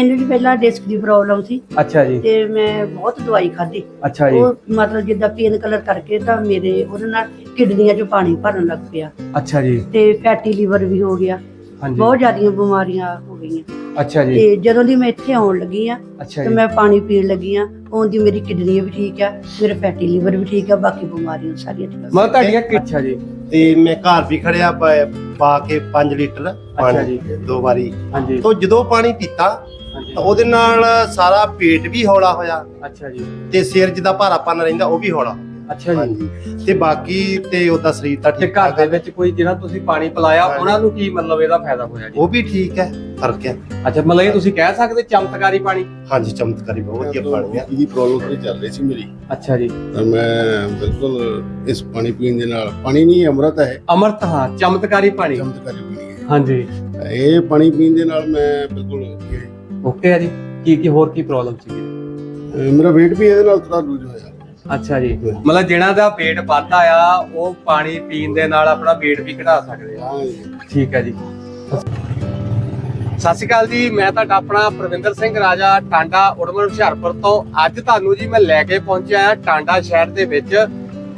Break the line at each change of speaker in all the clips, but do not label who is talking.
ਮੈਨੂੰ ਜੀ ਪਹਿਲਾਂ ਡਿਸਕ ਦੀ ਪ੍ਰੋਬਲਮ ਸੀ।
ਅੱਛਾ ਜੀ।
ਤੇ ਮੈਂ ਬਹੁਤ ਦਵਾਈ ਖਾਧੀ।
ਅੱਛਾ ਜੀ।
ਉਹ ਮਤਲਬ ਜਿੱਦਾਂ ਪੇਨ ਕਲਰ ਕਰਕੇ ਤਾਂ ਮੇਰੇ ਉਹਦੇ ਨਾਲ ਕਿਡਨੀਆਂ 'ਚ ਪਾਣੀ ਭਰਨ ਲੱਗ ਪਿਆ।
ਅੱਛਾ ਜੀ।
ਤੇ ਫੈਟੀ ਲੀਵਰ ਵੀ ਹੋ ਗਿਆ।
ਹਾਂਜੀ।
ਬਹੁਤ ਜ਼ਿਆਦੀਆਂ ਬਿਮਾਰੀਆਂ ਹੋ ਗਈਆਂ।
ਅੱਛਾ ਜੀ।
ਤੇ ਜਦੋਂ ਦੀ ਮੈਂ ਇੱਥੇ ਆਉਣ ਲੱਗੀ ਆ
ਅੱਛਾ
ਤੇ ਮੈਂ ਪਾਣੀ ਪੀਣ ਲੱਗੀ ਆ ਉਹਦੀ ਮੇਰੀ ਕਿਡਨੀ ਵੀ ਠੀਕ ਆ ਮੇਰਾ ਫੈਟੀ ਲੀਵਰ ਵੀ ਠੀਕ ਆ ਬਾਕੀ ਬਿਮਾਰੀਆਂ ਸਾਰੀਆਂ ਠੀਕ ਆ।
ਮਤਲਬ ਤੁਹਾਡੀਆਂ ਕਿ- ਅੱਛਾ ਜੀ।
ਤੇ ਮੈਂ ਘਰ ਵੀ ਖੜਿਆ ਪਾ- ਪਾ ਕੇ 5 ਲੀਟਰ ਪਾਣੀ
ਜੀ।
ਦੋ ਵਾਰੀ।
ਹਾਂਜੀ।
ਤੋਂ ਜਦੋਂ ਪਾਣੀ ਪੀਤਾ ਤਾਂ ਉਹਦੇ ਨਾਲ ਸਾਰਾ ਪੇਟ ਵੀ ਹੌਲਾ ਹੋਇਆ।
ਅੱਛਾ ਜੀ।
ਤੇ ਸਿਰ ਜਿਹਦਾ ਭਾਰਾਪਨ ਰਹਿੰਦਾ ਉਹ ਵੀ ਹੌਲਾ
ਅੱਛਾ ਜੀ।
ਹਾਂਜੀ। ਤੇ ਬਾਕੀ ਤੇ ਉਹਦਾ ਸਰੀਰ ਤਾਂ
ਤੇ
ਠੀਕ
ਘਰ
ਠਾਕ
ਦੇ
ਹੈ।
ਵਿੱਚ ਕੋਈ ਜਿਹਨਾਂ ਤੁਸੀਂ ਪਾਣੀ ਪਿਲਾਇਆ
ਹਾਂਜੀ।
ਉਹਨਾਂ ਨੂੰ ਕੀ ਮਤਲਬ ਇਹਦਾ ਫਾਇਦਾ ਹੋਇਆ ਜੀ?
ਉਹ ਵੀ ਠੀਕ ਹੈ ਫ਼ਰਕ ਹੈ।
ਅੱਛਾ ਮਤਲਬ ਇਹ ਤੁਸੀਂ ਕਹਿ ਸਕਦੇ ਚਮਤਕਾਰੀ ਪਾਣੀ?
ਹਾਂਜੀ ਚਮਤਕਾਰੀ ਬਹੁਤ ਵਧੀਆ ਪਾਣੀ ਹੈ।
ਇਹਦੀ ਪ੍ਰੋਬਲਮ ਥੋੜੀ ਚੱਲ ਰਹੀ ਸੀ ਮੇਰੀ।
ਅੱਛਾ ਜੀ।
ਤਾਂ ਮੈਂ ਬਿਲਕੁਲ ਇਸ ਪਾਣੀ ਪੀਣ ਦੇ ਨਾਲ ਪਾਣੀ ਨਹੀਂ ਅੰਮ੍ਰਿਤ ਹੈ।
ਅਮਰਤ ਹਾਂ ਚਮਤਕਾਰੀ ਪਾਣੀ।
ਚਮਤਕਾਰੀ ਪਾਣੀ ਹੈ।
ਹਾਂਜੀ।
ਇਹ ਪਾਣੀ ਪੀਣ ਦੇ ਨਾਲ ਮੈਂ ਬਿਲਕੁਲ
ਓਕੇ ਹੈ ਜੀ? ਕੀ ਕੀ ਹੋਰ ਕੀ ਪ੍ਰੋਬਲਮ ਸੀ
ਅਹ ਮੇਰਾ weight ਵੀ ਇਹਦੇ ਨਾਲ ਥੋੜਾ ਲੂਜ਼ ਹੋਇਆ।
ਅੱਛਾ ਜੀ। ਮਤਲਬ ਜਿਹਨਾਂ ਦਾ weight ਵੱਧਦਾ ਆ ਉਹ ਪਾਣੀ ਪੀਣ ਦੇ ਨਾਲ ਆਪਣਾ weight ਵੀ ਘਟਾ ਸਕਦੇ ਆ।
ਹਾਂ ਜੀ।
ਠੀਕ ਹੈ ਜੀ। ਸਤਿ ਸ਼੍ਰੀ ਅਕਾਲ ਜੀ ਮੈਂ ਤੁਹਾਡਾ ਆਪਣਾ ਪ੍ਰਵਿੰਦਰ ਸਿੰਘ ਰਾਜਾ ਟਾਂਡਾ ਉੜਮਣ ਹੁਸ਼ਿਆਰਪੁਰ ਤੋਂ। ਅੱਜ ਤੁਹਾਨੂੰ ਜੀ ਮੈਂ ਲੈ ਕੇ ਪਹੁੰਚਿਆ ਹਾਂ ਟਾਂਡਾ ਸ਼ਹਿਰ ਦੇ ਵਿੱਚ।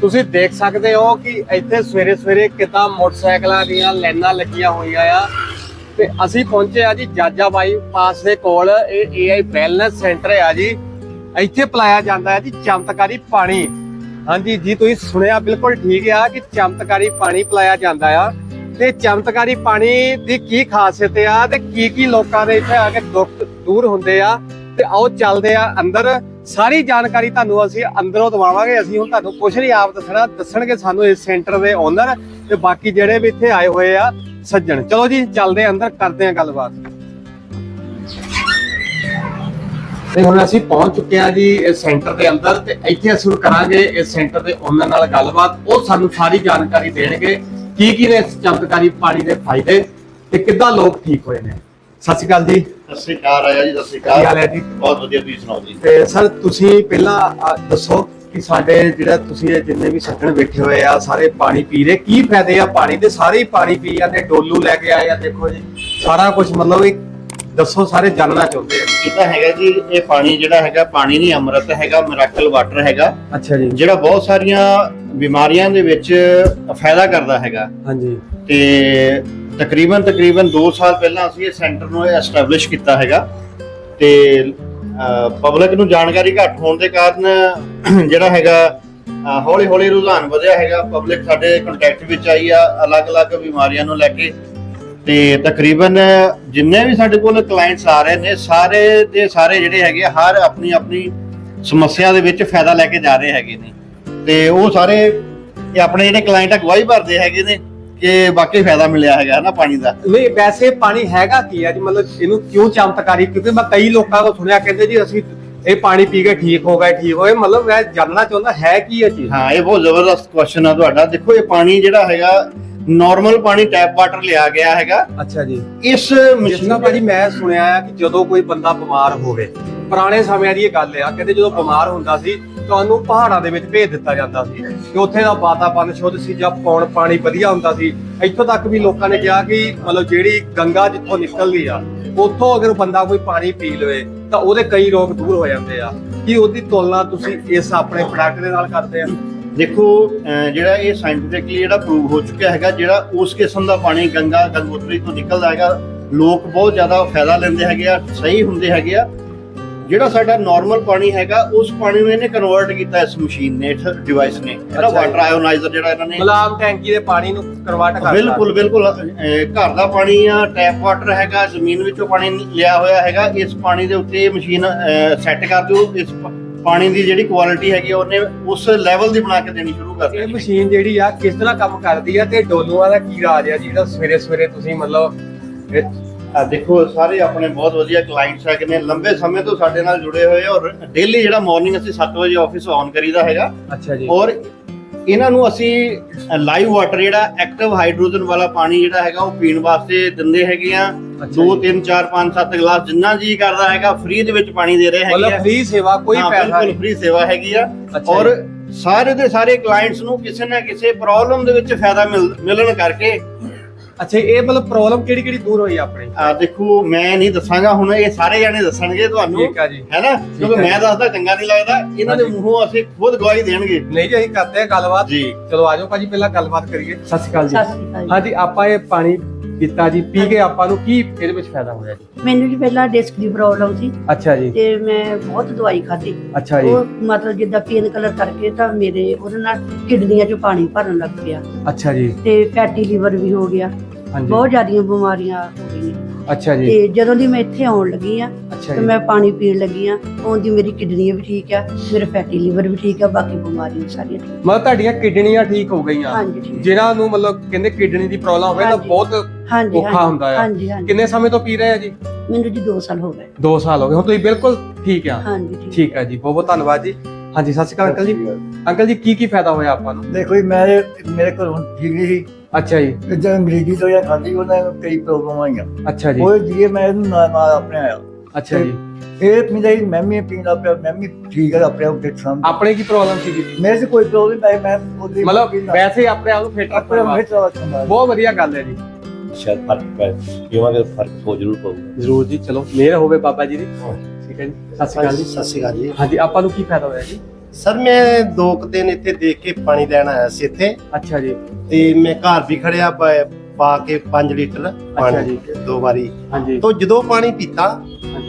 ਤੁਸੀਂ ਦੇਖ ਸਕਦੇ ਹੋ ਕਿ ਇੱਥੇ ਸਵੇਰੇ ਸਵੇਰੇ ਕਿਦਾਂ ਮੋਟਰਸਾਈਕਲਾਂ ਦੀਆਂ ਲਾਈਨਾਂ ਲੱਗੀਆਂ ਹੋਈਆਂ ਆ। ਤੇ ਅਸੀਂ ਪਹੁੰਚੇ ਆ ਜੀ ਜਾਜਾ ਬਾਈ ਪਾਸ ਦੇ ਕੋਲ। ਇਹ ਏਆਈ ਵੈਲਨੈਸ ਸੈਂਟਰ ਆ ਜੀ। ਇੱਥੇ ਪਿਲਾਇਆ ਜਾਂਦਾ ਹੈ ਜੀ ਚਮਤਕਾਰੀ ਪਾਣੀ। ਹਾਂਜੀ ਜੀ, ਤੁਸੀਂ ਸੁਣਿਆ ਬਿਲਕੁਲ ਠੀਕ ਆ ਕਿ ਚਮਤਕਾਰੀ ਪਾਣੀ ਪਿਲਾਇਆ ਜਾਂਦਾ ਆ। ਤੇ ਚਮਤਕਾਰੀ ਪਾਣੀ ਦੀ ਕੀ ਖਾਸੀਅਤ ਆ ਤੇ ਕੀ ਕੀ ਲੋਕਾਂ ਦੇ ਇੱਥੇ ਆ ਕੇ ਦੁੱਖ ਦੂਰ ਹੁੰਦੇ ਆ। ਤੇ ਆਓ ਚੱਲਦੇ ਆ ਅੰਦਰ। ਸਾਰੀ ਜਾਣਕਾਰੀ ਤੁਹਾਨੂੰ ਅਸੀਂ ਅੰਦਰੋਂ ਦਵਾਵਾਂਗੇ। ਅਸੀਂ ਹੁਣ ਤੁਹਾਨੂੰ ਕੁਝ ਨਹੀਂ ਆਪ ਦੱਸਣਾ। ਦੱਸਣਗੇ ਸਾਨੂੰ ਇਸ ਸੈਂਟਰ ਦੇ ਓਨਰ ਤੇ ਬਾਕੀ ਜਿਹੜੇ ਵੀ ਇੱਥੇ ਆਏ ਹੋਏ ਆ। ਸੱਜਣ। ਚਲੋ ਜੀ ਚੱਲਦੇ ਆ ਅੰਦਰ ਕਰਦੇ ਆ ਗੱਲਬਾਤ। ਤੇ ਹੁਣ ਅਸੀਂ ਪਹੁੰਚ ਚੁੱਕੇ ਆ ਜੀ ਇਸ ਸੈਂਟਰ ਦੇ ਅੰਦਰ ਤੇ ਇੱਥੇ ਅਸੀਂ ਕਰਾਂਗੇ ਇਸ ਸੈਂਟਰ ਦੇ ਓਨਰ ਨਾਲ ਗੱਲਬਾਤ। ਉਹ ਸਾਨੂੰ ਸਾਰੀ ਜਾਣਕਾਰੀ ਦੇਣਗੇ ਕੀ ਕੀ ਨੇ ਇਸ ਚਮਤਕਾਰੀ ਪਾਣੀ ਦੇ ਫਾਇਦੇ ਤੇ ਕਿੱਦਾਂ ਲੋਕ ਠੀਕ ਹੋਏ ਨੇ। ਸਤਿ ਸ਼੍ਰੀ ਅਕਾਲ ਜੀ।
ਸਤਿ ਸ੍ਰੀ ਅਕਾਲ ਰਾਜਾ ਜੀ ਸਤਿ ਸ੍ਰੀ
ਕੀ ਹਾਲ ਹੈ ਜੀ?
ਬਹੁਤ ਵਧੀਆ ਤੁਸੀਂ ਸੁਣਾਓ ਜੀ?
ਤੇ ਸਰ ਤੁਸੀਂ ਪਹਿਲਾਂ ਅ, ਦੱਸੋ ਕਿ ਸਾਡੇ ਜਿਹੜਾ ਤੁਸੀਂ ਇਹ ਜਿੰਨੇ ਵੀ ਸੱਜਣ ਬੈਠੇ ਹੋਏ ਆ ਸਾਰੇ ਪਾਣੀ ਪੀ ਰਹੇ ਕੀ ਫਾਇਦੇ ਆ ਪਾਣੀ ਦੇ? ਸਾਰੇ ਹੀ ਪਾਣੀ ਪੀ ਜਾਂਦੇ ਡੋਲੂ ਲੈ ਕੇ ਆਏ ਆ ਦੇਖੋ ਜੀ। ਸਾਰਾ ਕੁਝ ਮਤਲਬ ਇਹ ਦੱਸੋ ਸਾਰੇ ਜਾਣਨਾ ਚਾਹੁੰਦੇ ਆ।
ਇਹ ਤਾਂ ਹੈਗਾ ਜੀ ਇਹ ਪਾਣੀ ਜਿਹੜਾ ਹੈਗਾ ਪਾਣੀ ਨਹੀਂ ਅੰਮ੍ਰਿਤ ਹੈਗਾ ਮਿਰਾਕਲ ਵਾਟਰ ਹੈਗਾ।
ਅੱਛਾ ਜੀ।
ਜਿਹੜਾ ਬਹੁਤ ਸਾਰੀਆਂ ਬਿਮਾਰੀਆਂ ਦੇ ਵਿੱਚ ਫਾਇਦਾ ਕਰਦਾ ਹੈਗਾ।
ਹਾਂਜੀ।
ਤੇ ਤਕਰੀਬਨ ਤਕਰੀਬਨ 2 ਸਾਲ ਪਹਿਲਾਂ ਅਸੀਂ ਇਹ ਸੈਂਟਰ ਨੂੰ ਐਸਟੈਬਲਿਸ਼ ਕੀਤਾ ਹੈਗਾ। ਤੇ ਪਬਲਿਕ ਨੂੰ ਜਾਣਕਾਰੀ ਘੱਟ ਹੋਣ ਦੇ ਕਾਰਨ ਜਿਹੜਾ ਹੈਗਾ ਹੌਲੀ ਹੌਲੀ ਰੁਝਾਨ ਵਧਿਆ ਹੈਗਾ। ਪਬਲਿਕ ਸਾਡੇ ਕੰਟੈਕਟ ਵਿੱਚ ਆਈ ਆ ਅਲੱਗ-ਅਲੱਗ ਬਿਮਾਰੀਆਂ ਨੂੰ ਲੈ ਕੇ। ਤੇ ਤਕਰੀਬਨ ਜਿੰਨੇ ਵੀ ਸਾਡੇ ਕੋਲ ਕਲਾਇੰਟਸ ਆ ਰਹੇ ਨੇ ਸਾਰੇ ਦੇ ਸਾਰੇ ਜਿਹੜੇ ਹੈਗੇ ਆ, ਹਰ ਆਪਣੀ ਆਪਣੀ ਸਮੱਸਿਆ ਦੇ ਵਿੱਚ ਫਾਇਦਾ ਲੈ ਕੇ ਜਾ ਰਹੇ ਹੈਗੇ ਨੇ। ਤੇ ਉਹ ਸਾਰੇ ਇਹ ਆਪਣੇ ਜਿਹੜੇ ਕਲਾਇੰਟ ਆ ਗਵਾਹੀ ਭਰਦੇ ਹੈਗੇ ਨੇ। ਕਿ ਵਾਕਈ ਫਾਇਦਾ ਮਿਲਿਆ ਹੈਗਾ ਨਾ ਪਾਣੀ ਦਾ।
ਨਹੀਂ ਵੈਸੇ ਪਾਣੀ ਹੈਗਾ ਕੀ ਹੈ ਜੀ? ਮਤਲਬ ਇਹਨੂੰ ਕਿਉਂ ਚਮਤਕਾਰੀ? ਕਿਉਂਕਿ ਮੈਂ ਕਈ ਲੋਕਾਂ ਤੋਂ ਸੁਣਿਆ ਕਹਿੰਦੇ ਜੀ ਅਸੀਂ ਇਹ ਪਾਣੀ ਪੀ ਕੇ ਠੀਕ ਹੋ ਗਏ ਠੀਕ ਹੋਏ ਮਤਲਬ ਮੈਂ ਜਾਣਨਾ ਚਾਹੁੰਦਾ ਹੈ ਕੀ ਇਹ ਚੀਜ਼?
ਹਾਂ ਇਹ ਬਹੁਤ ਜ਼ਬਰਦਸਤ ਕੁਐਸਚਨ ਆ ਤੁਹਾਡਾ। ਦੇਖੋ ਇਹ ਪਾਣੀ ਜਿਹੜਾ ਹੈਗਾ ਨਾਰਮਲ ਪਾਣੀ ਟੈਪ ਵਾਟਰ ਲਿਆ ਗਿਆ ਹੈਗਾ।
ਅੱਛਾ ਜੀ।
ਇਸ ਮਸ਼ੀਨ
ਭਾਜੀ ਮੈਂ ਸੁਣਿਆ ਆ ਕਿ ਜਦੋਂ ਕੋਈ ਬੰਦਾ ਬਿਮਾਰ ਹੋਵੇ ਪੁਰਾਣੇ ਸਮਿਆਂ ਦੀ ਇਹ ਗੱਲ ਆ, ਕਹਿੰਦੇ ਜਦੋਂ ਬਿਮਾਰ ਹੁੰਦਾ ਸੀ, ਤੁਹਾਨੂੰ ਪਹਾੜਾਂ ਦੇ ਵਿੱਚ ਭੇਜ ਦਿੱਤਾ ਜਾਂਦਾ ਸੀ ਕਿ ਉੱਥੇ ਦਾ ਵਾਤਾਵਰਨ ਸ਼ੁੱਧ ਸੀ, ਜਾਂ ਪੌਣ ਪਾਣੀ ਵਧੀਆ ਹੁੰਦਾ ਸੀ। ਇੱਥੋਂ ਤੱਕ ਵੀ ਲੋਕਾਂ ਨੇ ਕਿਹਾ ਕਿ ਮਤਲਬ ਜਿਹੜੀ ਗੰਗਾ ਜਿੱਥੋਂ ਨਿਕਲਦੀ ਆ, ਉੱਥੋਂ ਅਗਰ ਬੰਦਾ ਕੋਈ ਪਾਣੀ ਪੀ ਲਵੇ, ਤਾਂ ਉਹਦੇ ਕਈ ਰੋਗ ਦੂਰ ਹੋ ਜਾਂਦੇ ਆ। ਕੀ ਉਹਦੀ ਤੁਲਨਾ ਤੁਸੀਂ ਇਸ ਆਪਣੇ ਪ੍ਰੋਡਕਟ ਦੇ ਨਾਲ ਕਰਦੇ ਆ?
ਦੇਖੋ, ਅਹ, ਜਿਹੜਾ ਇਹ ਸਾਇੰਟੀਫਿਕਲੀ ਜਿਹੜਾ ਪ੍ਰੂਵ ਹੋ ਚੁੱਕਿਆ ਹੈਗਾ, ਜਿਹੜਾ ਉਸ ਕਿਸਮ ਦਾ ਪਾਣੀ ਗੰਗਾ, ਗੰਗੋਤਰੀ ਤੋਂ ਨਿਕਲਦਾ ਹੈਗਾ, ਲੋਕ ਬਹੁਤ ਜ਼ਿਆਦਾ ਫਾਇਦਾ ਲੈਂਦੇ ਹੈਗੇ ਆ, ਸਹੀ ਹੁੰਦੇ ਹੈਗੇ ਆ। ਜਿਹੜਾ ਸਾਡਾ ਨਾਰਮਲ ਪਾਣੀ ਹੈਗਾ ਉਸ ਪਾਣੀ ਨੂੰ ਇਹਨੇ ਕਨਵਰਟ ਕੀਤਾ ਇਸ ਮਸ਼ੀਨ ਨੇ ਇਸ ਡਿਵਾਈਸ ਨੇ। ਇਹਦਾ। ਵਾਟਰ ਆਇਓਨਾਈਜ਼ਰ ਜਿਹੜਾ ਇਹਨਾਂ ਨੇ
ਮਲਾਮ ਟੈਂਕੀ ਦੇ ਪਾਣੀ ਨੂੰ ਕਨਵਰਟ ਕਰਦਾ
ਬਿਲਕੁਲ ਬਿਲਕੁਲ। ਅਹ, ਘਰ ਦਾ ਪਾਣੀ ਆ ਟੈਪ ਵਾਟਰ ਹੈਗਾ ਜ਼ਮੀਨ ਵਿੱਚੋਂ ਪਾਣੀ ਲਿਆ ਹੋਇਆ ਹੈਗਾ ਇਸ ਪਾਣੀ ਦੇ ਉੱਤੇ ਇਹ ਮਸ਼ੀਨ ਸੈੱਟ ਕਰ ਦਿਓ। ਇਸ ਪ- ਪਾਣੀ ਦੀ ਜਿਹੜੀ ਕੁਆਲਿਟੀ ਹੈਗੀ ਆ, ਉਹਨੇ ਉਸ ਲੈਵਲ ਦੀ ਬਣਾ ਕੇ ਦੇਣੀ ਸ਼ੁਰੂ ਕਰ
ਇਹ
ਦਿੱਤੀ
ਮਸ਼ੀਨ ਜਿਹੜੀ ਆ ਕਿਸ ਤਰ੍ਹਾਂ ਕੰਮ ਕਰਦੀ ਆ ਤੇ ਡੋਲੂਆਂ ਦਾ ਕੀ ਰਾਜ ਆ ਜਿਹੜਾ ਸਵੇਰੇ ਸਵੇਰੇ ਤੁਸੀਂ ਮਤਲਬ ਇਹ-
ਆ ਦੇਖੋ ਸਾਰੇ ਆਪਣੇ ਬਹੁਤ ਵਧੀਆ ਕਲਾਇੰਟਸ ਹੈਗੇ ਨੇ। ਲੰਬੇ ਸਮੇਂ ਤੋਂ ਸਾਡੇ ਨਾਲ ਜੁੜੇ ਹੋਏ ਔਰ ਡੇਲੀ ਜਿਹੜਾ ਮਾਰਨਿੰਗ ਅਸੀਂ 7 ਵਜੇ ਆਫਿਸ ਆਨ ਕਰੀਦਾ ਹੈਗਾ।
ਅੱਛਾ ਜੀ।
ਔਰ ਇਹਨਾਂ ਨੂੰ ਅਸੀਂ ਲਾਈਵ ਵਾਟਰ ਜਿਹੜਾ ਐਕਟਿਵ ਹਾਈਡਰੋਜਨ ਵਾਲਾ ਪਾਣੀ ਜਿਹੜਾ ਹੈਗਾ ਉਹ ਪੀਣ ਵਾਸਤੇ ਦਿੰਦੇ ਹੈਗੇ ਆ।
ਅੱਛਾ
2
ਜੀ।
3 4 5 7 ਗਲਾਸ ਜਿੰਨਾ ਜੀ ਕਰਦਾ ਹੈਗਾ ਫ੍ਰੀ ਦੇ ਵਿੱਚ ਪਾਣੀ ਦੇ ਰਹੇ ਹੈਗੇ
ਮਤਲਬ ਫ੍ਰੀ ਸੇਵਾ ਕੋਈ ਪੈਸਾ
ਬਿਲਕੁਲ
ਨਹੀਂ।
ਫ੍ਰੀ ਸੇਵਾ ਹੈਗੀ ਆ। ਔਰ। ਸਾਰੇ ਦੇ ਸਾਰੇ ਕਲਾਇੰਟਸ ਨੂੰ ਕਿਸੇ ਨਾ ਕਿਸੇ ਪ੍ਰੋਬਲਮ ਦੇ ਵਿੱਚ ਫਾਇਦਾ ਮਿਲ- ਮਿਲਣ ਕਰਕੇ
ਅੱਛਾ ਇਹ ਮਤਲਬ ਪ੍ਰੋਬਲਮ ਕਿਹੜੀ ਕਿਹੜੀ ਦੂਰ ਹੋਈ ਆਪਣੀ?
ਆ ਦੇਖੋ ਮੈਂ ਨਹੀਂ ਦੱਸਾਂਗਾ ਹੁਣ ਇਹ ਸਾਰੇ ਜਾਣੇ ਦੱਸਣਗੇ ਤੁਹਾਨੂੰ
ਠੀਕ ਆ ਜੀ।
ਹੈਨਾ? ਕਿਉਂਕਿ ਮੈਂ ਦੱਸਦਾ ਚੰਗਾ ਨਹੀਂ ਲੱਗਦਾ। ਇਹਨਾਂ ਦੇ। ਮੂੰਹੋਂ ਅਸੀਂ ਖੁਦ ਗਵਾਹੀ ਦੇਣਗੇ।
ਨਹੀਂ ਜੀ ਅਸੀਂ ਕਰਦੇ ਆ ਗੱਲਬਾਤ।
ਜੀ।
ਚਲੋ ਆਜੋ ਭਾਜੀ ਪਹਿਲਾਂ ਗੱਲਬਾਤ ਕਰੀਏ। ਸਤਿ ਸ਼੍ਰੀ ਅਕਾਲ ਜੀ।
ਸਤਿ ਸ੍ਰੀ ਅਕਾਲ ਜੀ।
ਹਾਂਜੀ ਆਪਾਂ ਇਹ ਪਾਣੀ ਪੀਤਾ ਜੀ ਪੀ ਕੇ ਆਪਾਂ ਨੂੰ ਕੀ ਇਹਦੇ ਵਿੱਚ ਫਾਇਦਾ ਹੋਇਆ ਜੀ?
ਮੈਨੂੰ ਜੀ ਪਹਿਲਾਂ ਡਿਸਕ ਦੀ ਪ੍ਰੋਬਲਮ ਸੀ।
ਅੱਛਾ ਜੀ।
ਤੇ ਮੈਂ ਬਹੁਤ ਦਵਾਈ ਖਾਧੀ।
ਅੱਛਾ ਜੀ।
ਉਹ ਮਤਲਬ ਜਿੱਦਾਂ ਪੇਨ ਕਲਰ ਕਰਕੇ ਤਾਂ ਮੇਰੇ ਉਹਦੇ ਨਾਲ ਕਿਡਨੀਆਂ 'ਚ ਪਾਣੀ ਭਰਨ ਲੱਗ ਪਿਆ।
ਅੱਛਾ ਜੀ।
ਤੇ ਫੈਟੀ ਲੀਵਰ ਵੀ ਹੋ ਗਿਆ।
ਹਾਂਜੀ।
ਬਹੁਤ ਜ਼ਿਆਦੀਆਂ ਬਿਮਾਰੀਆਂ ਹੋ ਗਈਆਂ
ਅੱਛਾ ਜੀ।
ਤੇ ਜਦੋਂ ਦੀ ਮੈਂ ਇੱਥੇ ਆਉਣ ਲੱਗੀ ਆ
ਅੱਛਾ
ਤੇ
ਜੀ।
ਮੈਂ ਪਾਣੀ ਪੀਣ ਲੱਗੀ ਆ ਉਹਦੀ ਮੇਰੀ ਕਿਡਨੀ ਵੀ ਠੀਕ ਆ ਮੇਰਾ ਫੈਟੀ ਲੀਵਰ ਵੀ ਠੀਕ ਆ ਬਾਕੀ ਬਿਮਾਰੀਆਂ ਸਾਰੀਆਂ ਠੀਕ
ਮਤਲਬ ਤੁਹਾਡੀਆਂ ਕਿਡਨੀਆਂ ਠੀਕ ਹੋ ਗਈਆਂ।
ਹਾਂਜੀ ਠੀਕ।
ਨੂੰ ਮਤਲਬ ਕਹਿੰਦੇ ਕਿਡਨੀ ਦੀ ਪ੍ਰੋਬਲਮ ਹੋਵੇ ਤਾਂ
ਹਾਂਜੀ।
ਬਹੁਤ
ਹਾਂਜੀ
ਔਖਾ ਹੁੰਦਾ ਆ।
ਹਾਂਜੀ ਹਾਂਜੀ।
ਕਿੰਨੇ ਸਮੇਂ ਤੋਂ ਪੀ ਰਹੇ ਆ ਜੀ?
ਮੈਨੂੰ ਜੀ 2 ਸਾਲ ਹੋ ਗਏ।
2 ਸਾਲ ਹੋ ਗਏ। ਹੁਣ ਤੁਸੀਂ ਬਿਲਕੁਲ ਠੀਕ ਆ।
ਹਾਂਜੀ ਠੀਕ।
ਠੀਕ ਆ ਜੀ। ਬਹੁਤ ਬਹੁਤ ਧੰਨਵਾਦ ਜੀ। ਹਾਂਜੀ ਸਤਿ ਸ਼੍ਰੀ ਅਕਾਲ ਅੰਕਲ ਜੀ। ਅੰਕਲ। ਜੀ ਕੀ ਕੀ ਫਾਇਦਾ ਹੋਇਆ ਆਪਾਂ ਨੂੰ?
ਦੇਖੋ ਜੀ ਮੈਂ ਮੇਰੇ ਕੋਲ ਹੁਣ ਠੀਕ ਨਹੀਂ ਸੀ।
ਅੱਛਾ ਜੀ।
ਤੇ ਜਦ ਅੰਗਰੇਜ਼ੀ ਤੋਂ ਜਾਂ ਖਾਂਦੀ ਉਹਨਾਂ ਨੂੰ ਕਈ ਪ੍ਰੋਬਲਮ ਆਈਆਂ।
ਅੱਛਾ ਜੀ।
ਉਹ ਜੀ ਮੈਂ ਇਹਨੂੰ ਨਾਲ ਨਾਲ ਆਪਣੇ ਆਇਆ।
ਅੱਛਾ ਜੀ।
ਇਹ ਪੀਂਦਾ ਹੀ ਮੈਂ ਵੀ ਪੀਂਦਾ ਪਿਆ ਮੈਂ ਵੀ ਠੀਕ ਹੈ ਆਪਣੇ ਆਪ ਠੀਕ ਸਾਂ
ਆਪਣੇ ਕੀ ਪ੍ਰੋਬਲਮ ਸੀ ਜੀ?
ਮੇਰੇ 'ਚ ਕੋਈ ਪ੍ਰੋਬਲਮ ਨਹੀਂ ਮੈਂ ਉਹਦੀ
ਮਤਲਬ। ਵੈਸੇ ਹੀ ਆਪਣੇ ਆਪ ਨੂੰ ਫਿੱਟ
ਆਪਣੇ
ਰੱਖਣਾ
ਵਿੱਚ ਰੱਖਦਾ
ਬਹੁਤ ਵਧੀਆ ਗੱਲ ਹੈ ਜੀ।
ਸ਼ਾਇਦ ਫ਼ਰਕ ਪੈ ਕਿਉਂਕਿ ਫ਼ਰਕ ਹੋ ਜ਼ਰੂਰ ਪਊਗਾ।
ਜ਼ਰੂਰ ਜੀ ਚਲੋ ਮਿਹਰ ਹੋਵੇ ਬਾਬਾ ਜੀ ਦੀ। ਠੀਕ ਹੈ ਜੀ ਸਤਿ ਸ਼੍ਰੀ ਅਕਾਲ ਜੀ।
ਸਤਿ ਸ਼੍ਰੀ ਅਕਾਲ ਜੀ।
ਹਾਂਜੀ ਆਪਾਂ ਨੂੰ ਕੀ ਫਾਇਦਾ ਹੋਇਆ ਜੀ?
ਸਰ ਮੈਂ ਦੋ ਕੁ ਦਿਨ ਇੱਥੇ ਦੇਖ ਕੇ ਪਾਣੀ ਲੈਣ ਆਇਆ ਸੀ ਇੱਥੇ।
ਅੱਛਾ ਜੀ।
ਤੇ ਮੈਂ ਘਰ ਵੀ ਖੜਿਆ ਪਾ- ਪਾ ਕੇ 5 ਲੀਟਰ ਪਾਣੀ। ਦੋ ਵਾਰੀ।
ਹਾਂਜੀ।
ਤੋਂ ਜਦੋਂ ਪਾਣੀ ਪੀਤਾ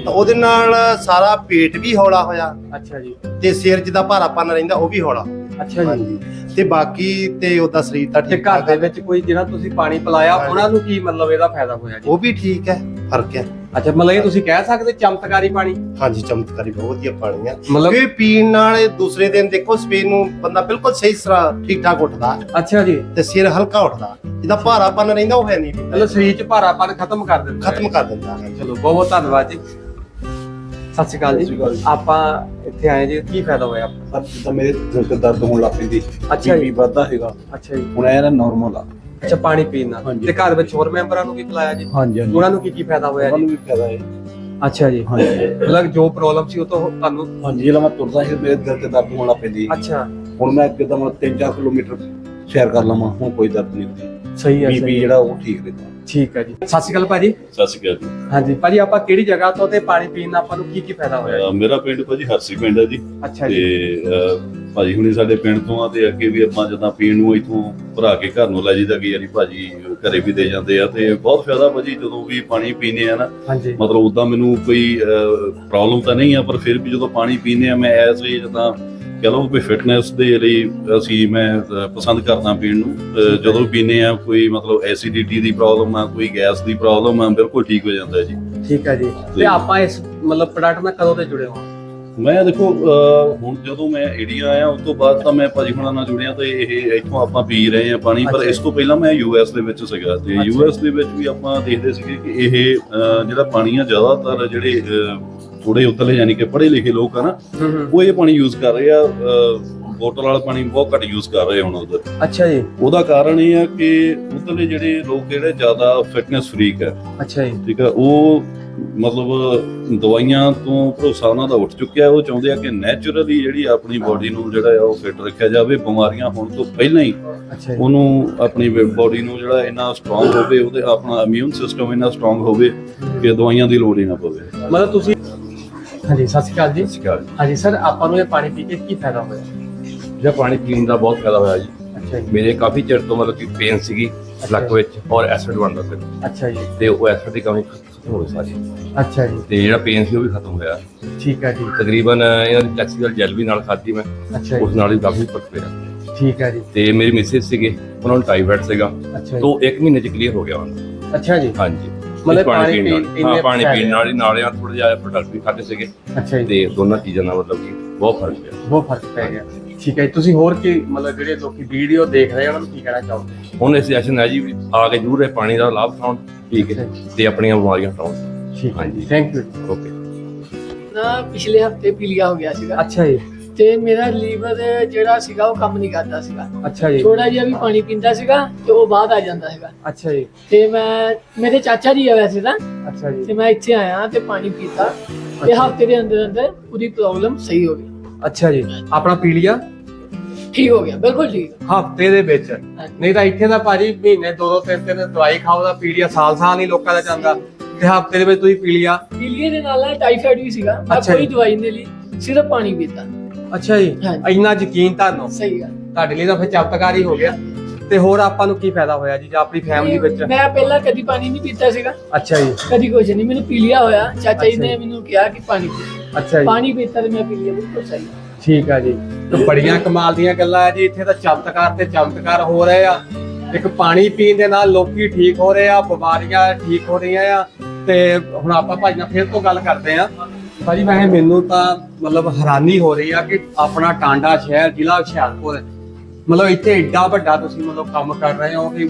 ਤਾਂ ਉਹਦੇ ਨਾਲ ਸਾਰਾ ਪੇਟ ਵੀ ਹੌਲਾ ਹੋਇਆ।
ਅੱਛਾ ਜੀ।
ਤੇ ਸਿਰ ਜਿਹਦਾ ਭਾਰਾਪਨ ਰਹਿੰਦਾ ਉਹ ਵੀ ਹੌਲਾ।
ਅੱਛਾ ਜੀ।
ਤੇ ਬਾਕੀ ਤੇ ਉਹਦਾ ਸਰੀਰ ਤਾਂ
ਤੇ
ਠੀਕ
ਘਰ
ਠਾਕ
ਦੇ
ਹੈ
ਵਿੱਚ ਕੋਈ ਜਿਹਨਾਂ ਤੁਸੀਂ ਪਾਣੀ ਪਿਲਾਇਆ। ਉਹਨਾਂ ਨੂੰ ਕੀ ਮਤਲਬ ਇਹਦਾ ਫਾਇਦਾ ਹੋਇਆ ਜੀ?
ਉਹ ਵੀ ਠੀਕ ਹੈ ਫ਼ਰਕ ਹੈ।
ਅੱਛਾ ਮਤਲਬ ਇਹ ਤੁਸੀਂ ਕਹਿ ਸਕਦੇ ਚਮਤਕਾਰੀ ਪਾਣੀ?
ਹਾਂਜੀ ਚਮਤਕਾਰੀ ਬਹੁਤ ਵਧੀਆ ਪਾਣੀ ਹੈ
ਮਤਲਬ
ਇਹ ਪੀਣ ਨਾਲ ਇਹ ਦੂਸਰੇ ਦਿਨ ਦੇਖੋ ਸਵੇਰ ਨੂੰ ਬੰਦਾ ਬਿਲਕੁਲ ਸਹੀ ਤਰ੍ਹਾਂ ਠੀਕ ਠਾਕ ਉੱਠਦਾ।
ਅੱਛਾ ਜੀ।
ਤੇ ਸਿਰ ਹਲਕਾ ਉੱਠਦਾ। ਜਿਹਦਾ ਭਾਰਾਪਨ ਰਹਿੰਦਾ ਉਹ ਹੈ ਨਹੀਂ।
ਮਤਲਬ ਸਰੀਰ ਚ ਭਾਰਾਪਨ ਖਤਮ ਕਰ ਦਿੰਦਾ।
ਖਤਮ ਕਰ ਦਿੰਦਾ
ਚਲੋ ਬਹੁਤ ਬਹੁਤ ਧੰਨਵਾਦ ਜੀ। ਸਤਿ ਸ਼੍ਰੀ ਅਕਾਲ ਜੀ। ਆਪਾਂ ਇੱਥੇ ਆਏ ਜੀ ਕੀ ਫਾਇਦਾ ਹੋਇਆ?
ਪਰ ਜਿੱਦਾਂ ਮੇਰੇ ਦਿਲ ਦਰਦ ਹੋਣ ਲੱਗ ਪੈਂਦੀ
ਅੱਛਾ ਜੀ।
ਵੱਧਦਾ ਹੈਗਾ
ਅੱਛਾ ਜੀ।
ਹੁਣ ਇਹ ਨਾ ਨਾਰਮਲ ਆ।
ਅੱਛਾ ਪਾਣੀ ਪੀਣ ਨਾਲ।
ਹਾਂਜੀ।
ਤੇ ਘਰ ਵਿੱਚ ਹੋਰ ਮੈਂਬਰਾਂ ਨੂੰ ਵੀ ਪਿਲਾਇਆ ਜੀ?
ਹਾਂਜੀ ਹਾਂਜੀ।
ਉਹਨਾਂ ਨੂੰ ਕੀ ਕੀ ਫਾਇਦਾ ਹੋਇਆ
ਉਹਨਾਂ
ਜੀ
ਨੂੰ ਵੀ ਫਾਇਦਾ ਹੈ।
ਅੱਛਾ ਜੀ।
ਹਾਂਜੀ।
ਮਤਲਬ ਜੋ ਪ੍ਰੋਬਲਮ ਸੀ ਉਹ ਤੋਂ ਤੁਹਾਨੂੰ
ਹਾਂਜੀ ਜਿਹੜਾ ਮੈਂ ਤੁਰਦਾ ਸੀ ਮੇਰੇ ਦਿਲ ਤੇ ਦਰਦ ਹੋਣ ਲੱਗ ਪੈਂਦੀ।
ਅੱਛਾ।
ਹੁਣ ਮੈਂ ਕਿਦਾਂ ਮੈਂ 3-4 ਕਿਲੋਮੀਟਰ ਸੈਰ ਕਰ ਲਵਾਂ ਹੁਣ ਕੋਈ ਦਰਦ ਨਹੀਂ ਹੁੰਦੀ।
ਸਹੀ ਹੈ
ਬੀਪੀ
ਸਹੀ ਹੈ।
ਜਿਹੜਾ ਉਹ ਠੀਕ ਰਹਿੰਦਾ।
ਠੀਕ ਹੈ ਜੀ। ਸਤਿ ਸ਼੍ਰੀ ਅਕਾਲ ਭਾਜੀ।
ਸਤਿ ਸ਼੍ਰੀ ਅਕਾਲ
ਹਾਂਜੀ ਭਾਜੀ ਆਪਾਂ ਕਿਹੜੀ ਜਗ੍ਹਾ ਤੋਂ ਤੇ ਪਾਣੀ ਪੀਣ ਨਾਲ ਆਪਾਂ ਨੂੰ ਕੀ ਕੀ ਫਾਇਦਾ ਹੋਇਆ
ਅਹ? ਮੇਰਾ ਪਿੰਡ ਭਾਜੀ ਹਰਸੀ ਪਿੰਡ ਹੈ ਜੀ।
ਅੱਛਾ
ਤੇ
ਜੀ
ਅਹ, ਭਾਜੀ ਹੁਣੀ ਸਾਡੇ ਪਿੰਡ ਤੋਂ ਆ ਤੇ ਅੱਗੇ ਵੀ ਆਪਾਂ ਜਦੋਂ ਪੀਣ ਨੂੰ ਇੱਥੋਂ ਭਰਾ ਕੇ ਘਰ ਨੂੰ ਲੈ ਜੀਦਾ ਕਿ ਯਾਰੀ ਭਾਜੀ ਘਰੇ ਵੀ ਦੇ ਜਾਂਦੇ ਆ ਤੇ ਬਹੁਤ ਫਾਇਦਾ ਭਾਜੀ ਜਦੋਂ ਵੀ ਪਾਣੀ ਪੀਨੇ ਆ ਨਾ।
ਹਾਂਜੀ।
ਮਤਲਬ ਉਦਾਂ ਮੈਨੂੰ ਕੋਈ ਪ੍ਰੋਬਲਮ ਤਾਂ ਨਹੀਂ ਆ ਪਰ ਫਿਰ ਵੀ ਜਦੋਂ ਪਾਣੀ ਪੀਨੇ ਆ ਮੈਂ ਐਸ ਏ ਜਦਾਂ ਕਹ ਲਓ ਵੀ ਫਿਟਨੈਸ ਦੇ ਲਈ ਅਸੀਂ ਮੈਂ ਪਸੰਦ ਕਰਦਾ ਪੀਣ ਨੂੰ। ਜਦੋਂ ਪੀਨੇ ਆ ਕੋਈ ਮਤਲਬ ਐਸਿਡਿਟੀ ਦੀ ਪ੍ਰੋਬਲਮ ਆ ਕੋਈ ਗੈਸ ਦੀ ਪ੍ਰੋਬਲਮ ਆ ਬਿਲਕੁਲ ਠੀਕ ਹੋ ਜਾਂਦਾ ਜੀ।
ਠੀਕ ਹੈ ਜੀ। ਤੇ ਆਪਾਂ ਇਸ ਮਤਲਬ ਪ੍ਰੋਡਕਟ ਨਾਲ ਕਦੋਂ ਤੇ ਜੁੜੇ ਹੋ
ਮੈਂ ਦੇਖੋ ਹੁਣ ਜਦੋਂ ਮੈਂ ਇੰਡੀਆ ਆਇਆ ਉਸ ਤੋਂ ਬਾਅਦ ਤਾਂ ਮੈਂ ਭਾਜੀ ਹੁਣਾਂ ਨਾਲ ਜੁੜਿਆ ਤੇ ਇਹ ਇੱਥੋਂ ਆਪਾਂ ਪੀ ਰਹੇ ਆ ਪਾਣੀ ਪਰ ਇਸ ਤੋਂ ਪਹਿਲਾਂ ਮੈਂ ਯੂਐਸ ਦੇ ਵਿੱਚ ਸੀਗਾ। ਤੇ। ਯੂਐਸ ਦੇ ਵਿੱਚ ਵੀ ਆਪਾਂ ਦੇਖਦੇ ਸੀਗੇ ਕਿ ਇਹ ਜਿਹੜਾ ਪਾਣੀ ਆ ਜ਼ਿਆਦਾਤਰ ਜਿਹੜੇ ਥੋੜੇ ਉਤਲੇ ਯਾਨੀ ਕਿ ਪੜ੍ਹੇ ਲਿਖੇ ਲੋਕ ਆ ਨਾ
ਹੂੰ ਹੂੰ।
ਉਹ ਇਹ ਪਾਣੀ ਯੂਜ਼ ਕਰ ਰਹੇ ਆ ਬੋਤਲ ਵਾਲਾ ਪਾਣੀ ਬਹੁਤ ਘੱਟ ਯੂਜ਼ ਕਰ ਰਹੇ ਹੁਣ ਉਧਰ।
ਅੱਛਾ ਜੀ।
ਉਹਦਾ ਕਾਰਨ ਇਹ ਆ ਕਿ ਉਧਰਲੇ ਜਿਹੜੇ ਲੋਕ ਜਿਹੜੇ ਜ਼ਿਆਦਾ ਫਿਟਨੈਸ ਫਰੀਕ ਆ।
ਅੱਛਾ ਜੀ।
ਠੀਕ ਆ ਉਹ ਮਤਲਬ ਦਵਾਈਆਂ ਤੋਂ ਭਰੋਸਾ ਉਹਨਾਂ ਦਾ ਉੱਠ ਚੁੱਕਿਆ ਉਹ ਚਾਹੁੰਦੇ ਆ ਕਿ ਨੈਚੁਰਲੀ ਜਿਹੜੀ ਆਪਣੀ ਬਾਡੀ ਨੂੰ ਜਿਹੜਾ ਆ ਉਹ ਫਿਟ ਰੱਖਿਆ ਜਾਵੇ। ਬਿਮਾਰੀਆਂ ਹੋਣ ਤੋਂ ਪਹਿਲਾਂ ਹੀ ਉਹਨੂੰ ਆਪਣੀ ਬਾਡੀ ਨੂੰ ਜਿਹੜਾ ਇੰਨਾ ਸਟਰੋਂਗ ਹੋਵੇ ਉਹਦੇ ਆਪਣਾ ਇਮਿਊਨ ਸਿਸਟਮ ਇੰਨਾ ਸਟਰੋਂਗ ਹੋਵੇ ਕਿ ਦਵਾਈਆਂ ਦੀ ਲੋੜ ਹੀ ਨਾ ਪਵੇ।
ਮਤਲਬ ਤੁਸੀਂ ਹਾਂਜੀ ਸਤਿ ਸ਼੍ਰੀ ਅਕਾਲ ਜੀ।
ਸਿਕਾ
ਹਾਂਜੀ ਸਰ ਆਪਾਂ ਨੂੰ ਇਹ ਪਾਣੀ ਪੀ ਕੇ ਕੀ ਫਾਇਦਾ ਹੋਇਆ?
ਜਿਹੜਾ ਪਾਣੀ ਪੀਣ ਦਾ ਬਹੁਤ ਫਾਇਦਾ ਹੋਇਆ ਜੀ।
ਅੱਛਾ ਜੀ।
ਮੇਰੇ ਕਾਫੀ ਚਿਰ ਤੋਂ ਮਤਲਬ ਕਿ ਪੇਨ ਸੀਗੀ ਲੱਕ ਵਿੱਚ ਔਰ ਐਸਿਡ ਬਣਦਾ ਸੀ।
ਅੱਛਾ ਜੀ।
ਤੇ ਉਹ ਐਸਿਡ ਦੀ ਕਮੀ ਖਤਮ ਹੋ ਗਈ ਸਾਰੀ।
ਅੱਛਾ ਜੀ।
ਤੇ ਜਿਹੜਾ ਪੇਨ ਸੀ ਉਹ ਵੀ ਖਤਮ ਹੋਇਆ।
ਠੀਕ ਹੈ ਜੀ।
ਤਕਰੀਬਨ ਇਹਨਾਂ ਦੀ ਫਲੈਕਸੀਬਲ ਜੈਲ ਵੀ ਨਾਲ ਖਾਧੀ ਮੈਂ।
ਅੱਛਾ
ਉਸ
ਜੀ
ਨਾਲ ਵੀ ਕਾਫੀ ਫ਼ਰਕ ਪਿਆ।
ਠੀਕ ਹੈ ਜੀ।
ਤੇ ਮੇਰੀ ਮਿਸਿਸ ਸੀਗੇ ਉਹਨਾਂ ਨੂੰ ਟਾਈਫਾਇਡ ਸੀਗਾ।
ਅੱਛਾ ਜੀ।
ਤੋਂ 1 ਮਹੀਨੇ ਚ ਕਲੀਅਰ ਹੋ ਗਿਆ ਉਹਨਾਂ
ਅੱਛਾ ਜੀ।
ਹਾਂਜੀ।
ਮਤਲਬ
ਇਸ
ਪਾਣੀ
ਪੀਣ ਨਾਲ।
ਪੀਣ-
ਹਾਂ ਪਾਣੀ ਪੀਣ ਨਾਲ ਹੀ ਨਾਲਿਆਂ ਥੋੜਾ ਜਿਹਾ ਪ੍ਰੋਡਕਟ ਵੀ ਖਾਦੇ ਸੀਗੇ।
ਅੱਛਾ ਜੀ।
ਤੇ ਦੋਨਾਂ ਚੀਜ਼ਾਂ ਨਾਲ ਮਤਲਬ ਕਿ ਬਹੁਤ ਫ਼ਰਕ ਪਿਆ।
ਬਹੁਤ ਫ਼ਰਕ ਪੈ ਗਿਆ। ਠੀਕ ਹੈ। ਤੁਸੀਂ ਹੋਰ ਕੀ ਮਤਲਬ ਜਿਹੜੇ ਲੋਕੀ ਵੀਡੀਓ ਦੇਖ ਰਹੇ ਆ, ਉਹਨਾਂ ਨੂੰ ਕੀ ਕਹਿਣਾ ਚਾਹੋਗੇ?
ਹੁਣ ਇਹ ਸਜੈਸ਼ਨ ਹੈ ਜੀ ਆ ਕੇ ਜ਼ਰੂਰ ਇਹ ਪਾਣੀ ਦਾ ਲਾਭ ਉਠਾਉਣ ਠੀਕ ਹੈ ਤੇ ਆਪਣੀਆਂ ਬਿਮਾਰੀਆਂ ਹਟਾਉਣ
ਠੀਕ ਹੈ
ਹਾਂਜੀ।
ਥੈਂਕ ਯੂ
ਓਕੇ
ਨਾ ਪਿਛਲੇ ਹਫ਼ਤੇ ਪੀਲੀਆ ਹੋ ਗਿਆ ਸੀਗਾ।
ਅੱਛਾ ਜੀ।
ਤੇ ਮੇਰਾ ਲੀਵਰ ਜਿਹੜਾ ਸੀਗਾ ਉਹ ਕੰਮ ਨਹੀਂ ਕਰਦਾ ਸੀਗਾ।
ਅੱਛਾ ਜੀ।
ਥੋੜਾ ਜਿਹਾ ਵੀ ਪਾਣੀ ਪੀਂਦਾ ਸੀਗਾ ਤੇ ਉਹ ਬਾਅਦ ਆ ਜਾਂਦਾ ਸੀਗਾ।
ਅੱਛਾ ਜੀ।
ਤੇ ਮੈਂ ਮੇਰੇ ਚਾਚਾ ਜੀ ਆ ਵੈਸੇ ਤਾਂ।
ਅੱਛਾ
ਤੇ
ਜੀ
ਮੈਂ ਇੱਥੇ ਆਇਆ ਤੇ ਪਾਣੀ ਪੀਤਾ। ਤੇ ਹਫ਼ਤੇ ਦੇ ਅੰਦਰ ਅੰਦਰ ਪੂਰੀ ਪ੍ਰੋਬਲਮ ਸਹੀ ਹੋ ਗਈ।
ਅੱਛਾ ਜੀ। ਆਪਣਾ ਪੀਲੀਆ
ਠੀਕ ਹੋ ਗਿਆ ਬਿਲਕੁਲ ਠੀਕ।
ਹਫ਼ਤੇ ਦੇ ਵਿੱਚ। ਨਹੀਂ ਤਾਂ ਇੱਥੇ ਤਾਂ ਭਾਜੀ ਮਹੀਨੇ ਦੋ ਦੋ ਤਿੰਨ ਤਿੰਨ ਦਵਾਈ ਖਾਓ ਦਾ ਪੀਲੀਆ ਸਾਲ ਸਾਲ ਨਹੀਂ ਲੋਕਾਂ ਦਾ ਜਾਂਦਾ ਤੇ ਹਫ਼ਤੇ ਦੇ ਵਿੱਚ ਤੁਸੀਂ ਪੀ ਲਿਆ?
ਪੀਲੀਏ ਦੇ ਨਾਲ ਟਾਈਫਾਇਡ ਵੀ ਸੀਗਾ। ਮੈਂ
ਅੱਛਾ
ਕੋਈ। ਦਵਾਈ ਨਹੀਂ ਲਈ ਸਿਰਫ ਪਾਣੀ ਪੀਤਾ।
ਅੱਛਾ ਜੀ
ਹਾਂਜੀ।
ਇੰਨਾ ਯਕੀਨ ਤੁਹਾਨੂੰ
ਸਹੀ ਗੱਲ।
ਤੁਹਾਡੇ ਲਈ ਤਾਂ ਫਿਰ ਚਮਤਕਾਰ ਹੀ ਗਿਆ। ਤੇ ਹੋਰ ਆਪਾਂ ਨੂੰ ਕੀ ਫਾਇਦਾ ਹੋਇਆ ਜੀ ਜਾਂ ਆਪਣੀ ਫੈਮਿਲੀ ਵਿੱਚ?
ਮੈਂ ਪਹਿਲਾਂ ਕਦੀ ਪਾਣੀ ਨਹੀਂ ਪੀਤਾ ਸੀਗਾ।
ਅੱਛਾ ਜੀ।
ਕਦੀ ਕੁਝ ਨਹੀਂ ਮੈਨੂੰ ਪੀਲੀਆ ਹੋਇਆ। ਚਾਚਾ ਜੀ
ਅੱਛਾ
ਨੇ। ਮੈਨੂੰ ਕਿਹਾ ਕਿ ਪਾਣੀ ਪੀ।
ਅੱਛਾ ਜੀ।
ਪਾਣੀ ਪੀਤਾ ਤੇ ਮੈਂ ਪੀਲੀਆ ਬਿਲਕੁਲ ਸਹੀ।
ਠੀਕ ਆ ਜੀ। ਤੇ ਬੜੀਆਂ ਕਮਾਲ ਦੀਆਂ ਗੱਲਾਂ ਆ ਜੀ ਇੱਥੇ ਤਾਂ ਚਮਤਕਾਰ ਤੇ ਚਮਤਕਾਰ ਹੋ ਰਹੇ ਆ। ਇੱਕ ਪਾਣੀ ਪੀਣ ਦੇ ਨਾਲ ਲੋਕੀ ਠੀਕ ਹੋ ਰਹੇ ਆ ਬਿਮਾਰੀਆਂ ਠੀਕ ਹੋ ਰਹੀਆਂ ਆ। ਤੇ ਹੁਣ ਆਪਾਂ ਭਾਈ ਨਾਲ ਫਿਰ ਤੋਂ ਗੱਲ ਕਰਦੇ ਆ। ਭਾਜੀ ਵੈਸੇ ਮੈਨੂੰ ਤਾਂ ਮਤਲਬ ਹੈਰਾਨੀ ਹੋ ਰਹੀ ਆ ਕਿ ਆਪਣਾ ਟਾਂਡਾ ਸ਼ਹਿਰ, ਜ਼ਿਲ੍ਹਾ ਹੁਸ਼ਿਆਰਪੁਰ, ਮਤਲਬ ਇੱਥੇ ਏਡਾ ਵੱਡਾ ਤੁਸੀਂ ਮਤਲਬ ਕੰਮ ਕਰ ਰਹੇ ਹੋ ਕਿ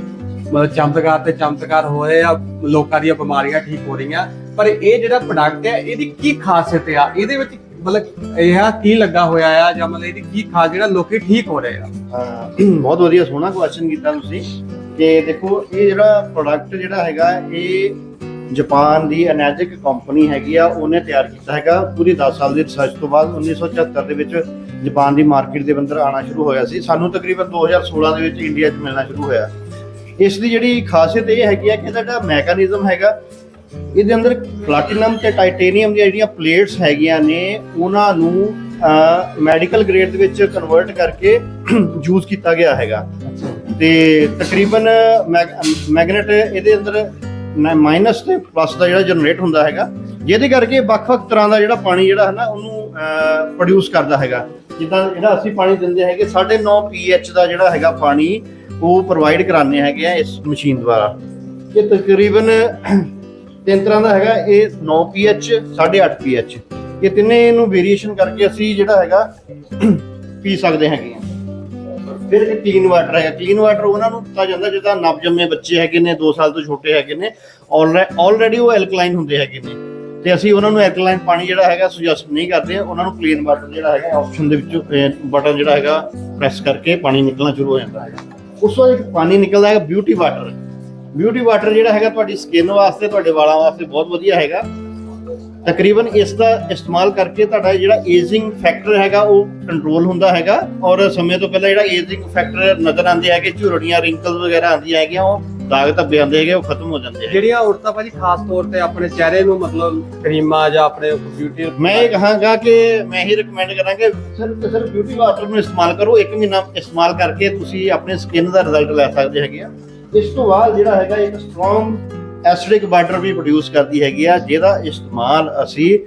ਮਤਲਬ ਚਮਤਕਾਰ ਤੇ ਚਮਤਕਾਰ ਹੋ ਰਹੇ ਆ, ਲੋਕਾਂ ਦੀਆਂ ਬਿਮਾਰੀਆਂ ਠੀਕ ਹੋ ਰਹੀਆਂ। ਪਰ ਇਹ ਜਿਹੜਾ ਪ੍ਰੋਡਕਟ ਹੈ, ਇਹਦੀ ਕੀ ਖਾਸੀਅਤ ਆ? ਇਹਦੇ ਵਿੱਚ ਮਤਲਬ ਇਹ ਕੀ ਲੱਗਾ ਹੋਇਆ ਆ? ਜਾਂ ਮਤਲਬ ਇਹਦੀ ਕੀ ਖਾਸ ਜਿਹੜਾ ਲੋਕੀ ਠੀਕ ਹੋ ਰਹੇ ਆ?
ਬਹੁਤ ਵਧੀਆ ਸੋਹਣਾ ਕੁਐਸਚਨ ਕੀਤਾ ਤੁਸੀਂ। ਕਿ ਦੇਖੋ, ਇਹ ਜਿਹੜਾ ਪ੍ਰੋਡਕਟ ਜਿਹੜਾ ਹੈਗਾ, ਇਹ ਜਾਪਾਨ ਦੀ ਅਨੈਜਿਕ ਕੰਪਨੀ ਹੈਗੀ ਆ ਉਹਨੇ ਤਿਆਰ ਕੀਤਾ ਹੈਗਾ। ਪੂਰੀ 10 ਸਾਲ ਦੀ ਰਿਸਰਚ ਤੋਂ ਬਾਅਦ 1974 ਦੇ ਵਿੱਚ ਜਾਪਾਨ ਦੀ ਮਾਰਕੀਟ ਦੇ ਅੰਦਰ ਆਣਾ ਸ਼ੁਰੂ ਹੋਇਆ ਸੀ। ਸਾਨੂੰ ਤਕਰੀਬਨ 2016 ਦੇ ਵਿੱਚ ਇੰਡੀਆ 'ਚ ਮਿਲਣਾ ਸ਼ੁਰੂ ਹੋਇਆ। ਇਸ ਦੀ ਜਿਹੜੀ ਖਾਸੀਅਤ ਇਹ ਹੈਗੀ ਆ ਕਿ ਇਹਦਾ ਜਿਹੜਾ ਮੈਕੈਨਿਜ਼ਮ ਹੈਗਾ ਇਹਦੇ ਅੰਦਰ ਪਲੈਟੀਨਮ ਤੇ ਟਾਈਟੇਨੀਅਮ ਦੀਆਂ ਜਿਹੜੀਆਂ ਪਲੇਟਸ ਹੈਗੀਆਂ ਨੇ ਉਹਨਾਂ ਨੂੰ ਮੈਡੀਕਲ ਗ੍ਰੇਡ ਦੇ ਵਿੱਚ ਕਨਵਰਟ ਕਰਕੇ ਯੂਜ਼ ਕੀਤਾ ਗਿਆ ਹੈਗਾ। ਤੇ ਤਕਰੀਬਨ ਮੈਗਨੇਟ ਇਹਦੇ ਅੰਦਰ ਮਾਈਨਸ ਤੇ ਪਲੱਸ ਦਾ ਜਿਹੜਾ ਜਨਰੇਟ ਹੁੰਦਾ ਹੈਗਾ, ਜਿਹਦੇ ਕਰਕੇ ਵੱਖ-ਵੱਖ ਤਰ੍ਹਾਂ ਦਾ ਜਿਹੜਾ ਪਾਣੀ ਜਿਹੜਾ ਹੈ ਨਾ, ਉਹਨੂੰ ਪ੍ਰੋਡਿਊਸ ਕਰਦਾ ਹੈਗਾ। ਜਿੱਦਾਂ ਜਿਹੜਾ ਅਸੀਂ ਪਾਣੀ ਦਿੰਦੇ ਹੈਗੇ 9.5 pH ਦਾ ਜਿਹੜਾ ਹੈਗਾ ਪਾਣੀ, ਉਹ ਪ੍ਰੋਵਾਈਡ ਕਰਾਉਂਦੇ ਹੈਗੇ ਆ ਇਸ ਮਸ਼ੀਨ ਦੁਆਰਾ। ਇਹ ਤਕਰੀਬਨ ਤਿੰਨ ਤਰ੍ਹਾਂ ਦਾ ਹੈਗਾ, ਇਹ 9 pH 8.5 pH ਇਹ ਤਿੰਨੇ ਨੂੰ ਵੇਰੀਏਸ਼ਨ ਕਰਕੇ ਅਸੀਂ ਜਿਹੜਾ ਹੈਗਾ, ਪੀ ਸਕਦੇ ਹੈਗੇ ਆ। ਫਿਰ ਇਹ ਕਲੀਨ ਵਾਟਰ ਹੈਗਾ। ਕਲੀਨ ਵਾਟਰ ਉਹਨਾਂ ਨੂੰ ਦਿੱਤਾ ਜਾਂਦਾ ਜਿੱਦਾਂ ਨਵ ਜੰਮੇ ਬੱਚੇ ਹੈਗੇ ਨੇ 2 ਸਾਲ ਤੋਂ ਛੋਟੇ ਹੈਗੇ ਨੇ ਆਲਰੇਡੀ ਉਹ ਐਲਕਲਾਈਨ ਹੁੰਦੇ ਹੈਗੇ ਨੇ। ਤੇ ਅਸੀਂ ਉਹਨਾਂ ਨੂੰ ਐਲਕਲਾਈਨ ਪਾਣੀ ਜਿਹੜਾ ਹੈਗਾ ਸੁਜੈਸਟ ਨਹੀਂ ਕਰਦੇ, ਉਹਨਾਂ ਨੂੰ ਕਲੀਨ ਵਾਟਰ ਜਿਹੜਾ ਹੈਗਾ ਆਪਸ਼ਨ ਦੇ ਵਿੱਚੋਂ ਬਟਨ ਜਿਹੜਾ ਹੈਗਾ ਪ੍ਰੈਸ ਕਰਕੇ ਪਾਣੀ ਨਿਕਲਣਾ ਸ਼ੁਰੂ ਹੋ ਜਾਂਦਾ ਹੈਗਾ। ਉਸ ਤੋਂ ਬਾਅਦ ਇੱਕ ਪਾਣੀ ਨਿਕਲਦਾ ਹੈਗਾ ਬਿਊਟੀ ਵਾਟਰ ਬਿਊਟੀ ਵਾਟਰ ਜਿਹੜਾ ਹੈਗਾ ਤੁਹਾਡੀ ਸਕਿਨ ਵਾਸਤੇ, ਤੁਹਾਡੇ ਵਾਲਾਂ ਵਾਸਤੇ ਬਹੁਤ ਵਧੀਆ ਹੈਗਾ। ਤਕਰੀਬਨ ਇਸ ਦਾ ਇਸਤੇਮਾਲ ਕਰਕੇ ਤੁਹਾਡਾ ਜਿਹੜਾ ਏਜਿੰਗ ਫੈਕਟਰ ਹੈਗਾ ਉਹ ਕੰਟਰੋਲ ਹੁੰਦਾ ਹੈਗਾ ਔਰ ਸਮੇਂ ਤੋਂ ਪਹਿਲਾਂ ਜਿਹੜਾ ਏਜਿੰਗ ਫੈਕਟਰ ਨਜ਼ਰ ਆਉਂਦੇ ਹੈਗੇ ਝੁਰੜੀਆਂ ਰਿੰਕਲਸ ਵਗੈਰਾ ਆਉਂਦੀਆਂ ਹੈਗੀਆਂ ਉਹ ਦਾਗ ਧੱਬੇ ਆਉਂਦੇ ਹੈਗੇ ਉਹ ਖਤਮ ਹੋ ਜਾਂਦੇ ਹੈਗੇ।
ਜਿਹੜੀਆਂ ਔਰਤਾਂ ਭਾਜੀ ਖਾਸ ਤੌਰ ਤੇ ਆਪਣੇ ਚਿਹਰੇ ਨੂੰ ਮਤਲਬ ਕਰੀਮਾਂ ਜਾਂ ਆਪਣੇ ਬਿਊਟੀ
ਮੈਂ ਇਹ ਕਹਾਂਗਾ ਕਿ ਮੈਂ ਹੀ ਰეკਮੈਂਡ ਕਰਾਂਗਾ ਸਿਰਫ ਤੇ ਸਿਰਫ ਬਿਊਟੀ ਵਾਟਰ ਨੂੰ ਇਸਤੇਮਾਲ ਕਰੋ ਇੱਕ ਮਹੀਨਾ ਇਸਤੇਮਾਲ ਕਰਕੇ ਤੁਸੀਂ ਆਪਣੇ ਸਕਿਨ ਦਾ ਰਿਜ਼ਲਟ ਲੈ ਸਕਦੇ ਹੈਗੇ ਆ। ਇਸ ਤੋਂ ਬਾਅਦ ਜਿਹੜਾ ਹੈਗਾ ਇੱਕ ਸਟਰੋਂਗ ਐਸਿਡਿਕ ਵਾਟਰ ਵੀ ਪ੍ਰੋਡਿਊਸ ਕਰਦੀ ਹੈਗੀ ਆ, ਜਿਹਦਾ ਇਸਤੇਮਾਲ ਅਸੀਂ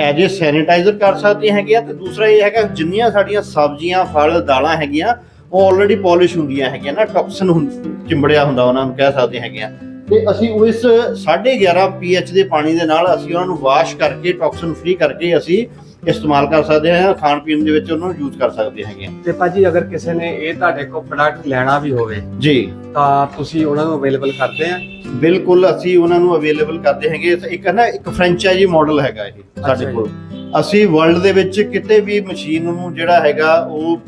ਐਜ ਏ ਸੈਨੀਟਾਈਜ਼ਰ ਕਰ ਸਕਦੇ ਹੈਗੇ ਆ। ਤੇ ਦੂਸਰਾ ਇਹ ਹੈਗਾ, ਜਿੰਨੀਆਂ ਸਾਡੀਆਂ ਸਬਜ਼ੀਆਂ, ਫਲ, ਦਾਲਾਂ ਹੈਗੀਆਂ, ਉਹ ਆਲਰੇਡੀ ਪੋਲਿਸ਼ ਹੁੰਦੀਆਂ ਹੈਗੀਆਂ ਨਾ ਟੌਕਸਿਨ ਚਿੰਬੜਿਆ ਹੁੰਦਾ ਉਹਨਾਂ ਨੂੰ ਕਹਿ ਸਕਦੇ ਹੈਗੇ ਆ। ਤੇ ਅਸੀਂ ਉਹ ਇਸ 11.5 pH ਦੇ ਪਾਣੀ ਦੇ ਨਾਲ ਅਸੀਂ ਉਹਨਾਂ ਨੂੰ ਵਾਸ਼ ਕਰਕੇ ਟੌਕਸਿਨ ਫ੍ਰੀ ਕਰਕੇ ਅਸੀਂ ਇਸਤੇਮਾਲ ਕਰ ਸਕਦੇ ਹਾਂ ਖਾਣ ਪੀਣ ਦੇ ਵਿੱਚ ਉਹਨੂੰ ਯੂਜ਼ ਕਰ ਸਕਦੇ ਹੈਗੇ
ਤੇ ਭਾਜੀ ਅਗਰ ਕਿਸੇ ਨੇ ਇਹ ਤੁਹਾਡੇ ਕੋਲ ਪ੍ਰੋਡਕਟ ਲੈਣਾ ਵੀ ਹੋਵੇ
ਜੀ।
ਤਾਂ ਤੁਸੀਂ ਉਹਨਾਂ ਨੂੰ ਅਵੇਲੇਬਲ ਕਰਦੇ ਆ?
ਬਿਲਕੁਲ ਅਸੀਂ ਉਹਨਾਂ ਨੂੰ ਅਵੇਲੇਬਲ ਕਰਦੇ ਹੈਗੇ ਇੱਕ ਹੈ ਨਾ ਇੱਕ ਫਰੈਂਚਾਈਜ਼ੀ ਮਾਡਲ ਹੈਗਾ ਇਹ ਸਾਡੇ। ਕੋਲ। ਅਸੀਂ ਵਰਲਡ ਦੇ ਵਿੱਚ ਕਿਤੇ ਵੀ ਮਸ਼ੀਨ ਨੂੰ ਜਿਹੜਾ ਹੈਗਾ ਉਹ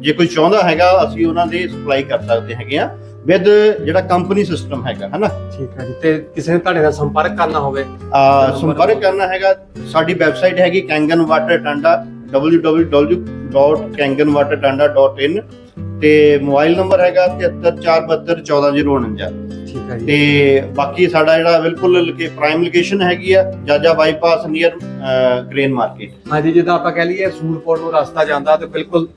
ਜੇ ਕੋਈ ਚਾਹੁੰਦਾ ਹੈਗਾ ਅਸੀਂ ਉਹਨਾਂ ਦੇ ਸਪਲਾਈ ਕਰ ਸਕਦੇ ਹੈਗੇ ਆ ਵਿਦ ਜਿਹੜਾ ਕੰਪਨੀ ਸਿਸਟਮ ਹੈਗਾ ਹਨਾ?
ਠੀਕ ਹੈ ਜੀ ਤੇ ਕਿਸੇ ਨੇ ਤੁਹਾਡੇ ਨਾਲ ਸੰਪਰਕ ਕਰਨਾ ਹੋਵੇ?
ਅਹ, ਸੰਪਰਕ ਕਰਨਾ ਹੈਗਾ ਸਾਡੀ ਵੈਬਸਾਈਟ ਹੈਗੀ ਕੈਂਗਨ ਵਾਟਰ ਟਾਂਡਾ www.kanganwatertanda.in ਤੇ ਮੋਬਾਈਲ ਨੰਬਰ ਹੈਗਾ 7342144049
ਠੀਕ ਹੈ ਜੀ।
ਤੇ ਬਾਕੀ ਸਾਡਾ ਜਿਹੜਾ ਬਿਲਕੁਲ ਲੋਕੇ ਪ੍ਰਾਈਮ ਲੋਕੇਸ਼ਨ ਹੈਗੀ ਆ ਜਾਜਾ ਬਾਈਪਾਸ ਨੀਅਰ ਗ੍ਰੇਨ ਮਾਰਕੀਟ
ਹਾਂਜੀ ਜਿੱਦਾਂ ਆਪਾਂ ਕਹਿ ਲਈਏ ਸੂਰਪੁਰ ਨੂੰ ਰਸਤਾ ਜਾਂਦਾ ਤੇ ਬਿਲਕੁਲ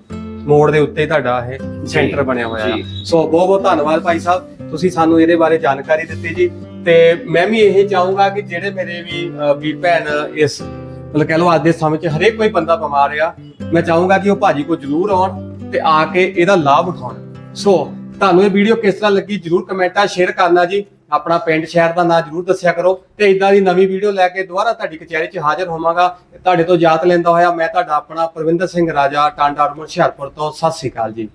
ਮੋੜ ਦੇ ਉੱਤੇ ਤੁਹਾਡਾ ਇਹ ਸੈਂਟਰ ਬਣਿਆ ਹੋਇਆ ਹੈ। ਸੋ ਬਹੁਤ ਬਹੁਤ ਧੰਨਵਾਦ ਭਾਈ ਸਾਹਿਬ। ਤੁਸੀਂ ਸਾਨੂੰ ਇਹਦੇ ਬਾਰੇ ਜਾਣਕਾਰੀ ਦਿੱਤੀ ਜੀ। ਤੇ ਮੈਂ ਵੀ ਇਹ ਚਾਹੂੰਗਾ ਕਿ ਜਿਹੜੇ ਮੇਰੇ ਵੀ ਵੀਰ ਭੈਣ ਇਸ ਮਤਲਬ ਕਹਿ ਲਓ ਅੱਜ ਦੇ ਸਮੇਂ 'ਚ ਹਰੇਕ ਕੋਈ ਬੰਦਾ ਬਿਮਾਰ ਆ ਮੈਂ ਚਾਹੂੰਗਾ ਕਿ ਉਹ ਭਾਜੀ ਕੋ ਜਰੂਰ ਆਉਣ ਤੇ ਆ ਕੇ ਇਹਦਾ ਲਾਭ ਉਠਾਉਣ। ਸੋ ਤੁਹਾਨੂੰ ਇਹ ਵੀਡੀਓ ਕਿਸ ਤਰ੍ਹਾਂ ਲੱਗੀ ਜਰੂਰ ਕਮੈਂਟਾਂ ਸ਼ੇਅਰ ਕਰਨਾ ਜੀ। ਆਪਣਾ ਪਿੰਡ ਸ਼ਹਿਰ ਦਾ ਨਾਂ ਜਰੂਰ ਦੱਸਿਆ ਕਰੋ ਤੇ ਇਦਾਂ ਦੀ ਨਵੀਂ ਵੀਡੀਓ ਲੈ ਕੇ ਦੁਬਾਰਾ ਤੁਹਾਡੀ ਕਚਹਿਰੀ 'ਚ ਹਾਜ਼ਰ ਹੋਵਾਂਗਾ। ਤੁਹਾਡੇ ਤੋਂ ਇਜਾਜ਼ਤ ਲੈਂਦਾ ਹੋਇਆ ਮੈਂ ਤੁਹਾਡਾ ਆਪਣਾ ਪ੍ਰਵਿੰਦਰ ਸਿੰਘ ਰਾਜਾ, ਟਾਂਡਾ ਹੁਸ਼ਿਆਰਪੁਰ ਤੋਂ। ਸਤਿ ਸ੍ਰੀ ਅਕਾਲ ਜੀ।